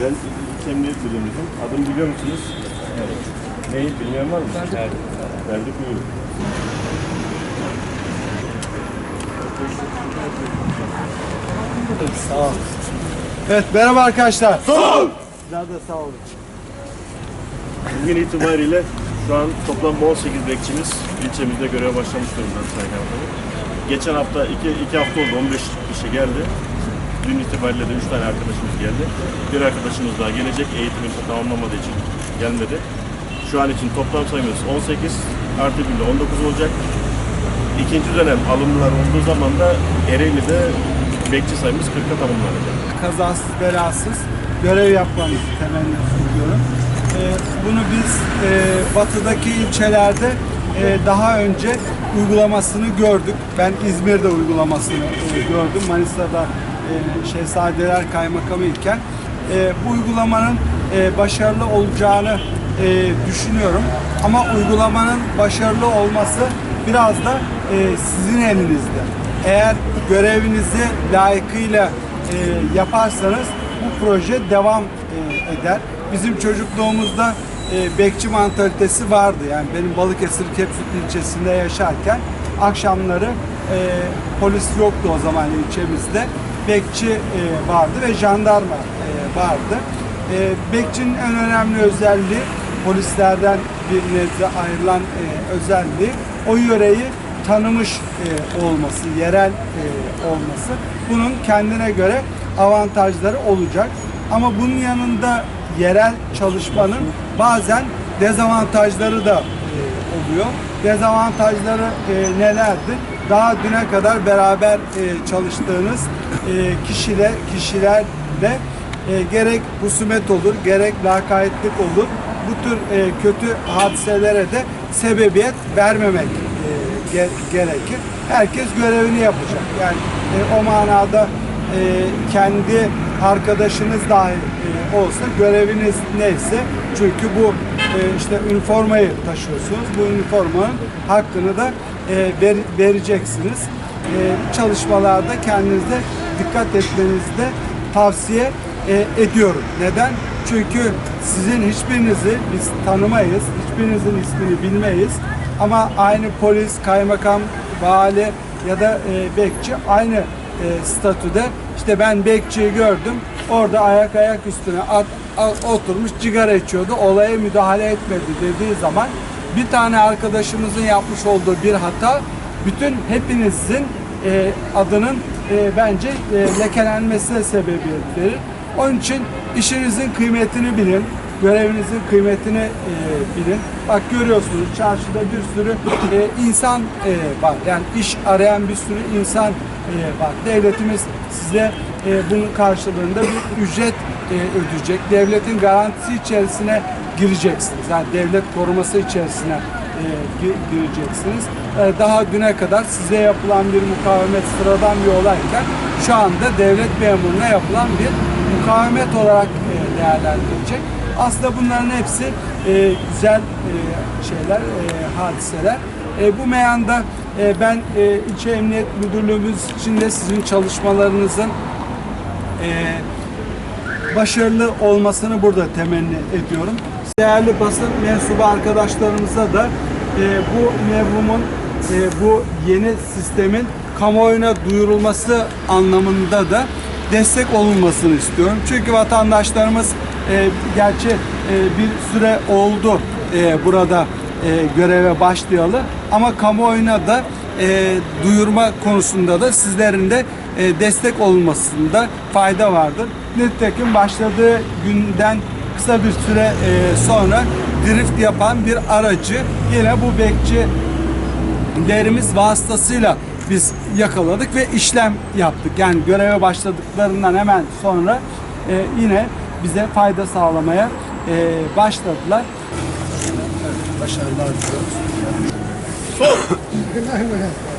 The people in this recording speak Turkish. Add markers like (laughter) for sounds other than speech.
Ben İlçe Emniyet Müdürümüzüm. Adımı biliyor musunuz? Evet. Neyi bilmeyen var mı? Evet. Verdik buyurun. Sağ ol. Evet merhaba arkadaşlar. Sağ ol. Sizler de sağ olun. Bugün itibariyle şu an toplam 18 bekçimiz ilçemizde göreve başlamış durumda Sayın. Geçen hafta, iki, iki hafta oldu 15 kişi geldi. Dün itibariyle de 3 tane arkadaşımız geldi. Bir arkadaşımız daha gelecek eğitimini tamamlamadığı için gelmedi. Şu an için toplam sayımız 18 artı 1 ile 19 olacak. İkinci dönem alımlar olduğu zaman da Ereğli'de bekçi sayımız 40'a tamamlanacak. Kazasız belasız görev yapmanızı temenni ediyorum. Ee, bunu biz e, batıdaki ilçelerde e, daha önce uygulamasını gördük. Ben İzmir'de uygulamasını e, gördüm. Manisa'da e, Şehzadeler Kaymakamı iken e, bu uygulamanın e, başarılı olacağını e, düşünüyorum. Ama uygulamanın başarılı olması biraz da e, sizin elinizde. Eğer görevinizi layıkıyla e, yaparsanız bu proje devam e, eder. Bizim çocukluğumuzda e, bekçi mantalitesi vardı. Yani benim Balıkesir Kepsut ilçesinde yaşarken akşamları e, polis yoktu o zaman ilçemizde. Bekçi e, vardı ve jandarma e, vardı. E, bekçinin en önemli özelliği polislerden bir nebze ayrılan e, özelliği o yöreyi tanımış e, olması, yerel e, olması. Bunun kendine göre avantajları olacak. Ama bunun yanında yerel çalışmanın bazen dezavantajları da e, oluyor. Dezavantajları e, nelerdi? Daha düne kadar beraber e, çalıştığınız e, kişiler kişilerle e, gerek husumet olur, gerek lakaytlık olur. Bu tür e, kötü hadiselere de sebebiyet vermemek e, ge- gerekir. Herkes görevini yapacak. Yani e, o manada e, kendi arkadaşınız dahi e, olsa göreviniz neyse çünkü bu e, işte üniformayı taşıyorsunuz. Bu üniformanın hakkını da e, ver- vereceksiniz. E, çalışmalarda kendinize dikkat etmenizi de tavsiye e, ediyorum. Neden? Çünkü sizin hiçbirinizi biz tanımayız, hiçbirinizin ismini bilmeyiz. Ama aynı polis, kaymakam, vali ya da e, bekçi aynı e, statüde. İşte ben bekçiyi gördüm, orada ayak ayak üstüne at- oturmuş sigara içiyordu, olaya müdahale etmedi dediği zaman bir tane arkadaşımızın yapmış olduğu bir hata bütün hepinizin e, adının e, bence e, lekelenmesine sebebiyet verir. Onun için işinizin kıymetini bilin, görevinizin kıymetini e, bilin. Bak görüyorsunuz çarşıda bir sürü e, insan e, var. Yani iş arayan bir sürü insan e, var. Devletimiz size e, bunun karşılığında bir ücret e, ödeyecek. Devletin garantisi içerisine gireceksiniz. Yani devlet koruması içerisine e, gi- gireceksiniz. E, daha düne kadar size yapılan bir mukavemet sıradan bir olayken şu anda devlet memuruna yapılan bir mukavemet olarak e, değerlendirilecek. Aslında bunların hepsi e, güzel e, şeyler, e, hadiseler. Bu meyanda ben e, emniyet müdürlüğümüz içinde sizin çalışmalarınızın başarılı olmasını burada temenni ediyorum. Değerli basın mensubu arkadaşlarımıza da bu mevhumun, bu yeni sistemin kamuoyuna duyurulması anlamında da destek olunmasını istiyorum. Çünkü vatandaşlarımız e, gerçi e, bir süre oldu e, burada e, göreve başlayalı ama kamuoyuna da e, duyurma konusunda da sizlerin de e, destek olmasında fayda vardır. Nitekim başladığı günden kısa bir süre e, sonra drift yapan bir aracı yine bu bekçilerimiz vasıtasıyla biz yakaladık ve işlem yaptık. Yani göreve başladıklarından hemen sonra e, yine bize fayda sağlamaya e, başladılar. Evet, başarılar diliyoruz. (laughs)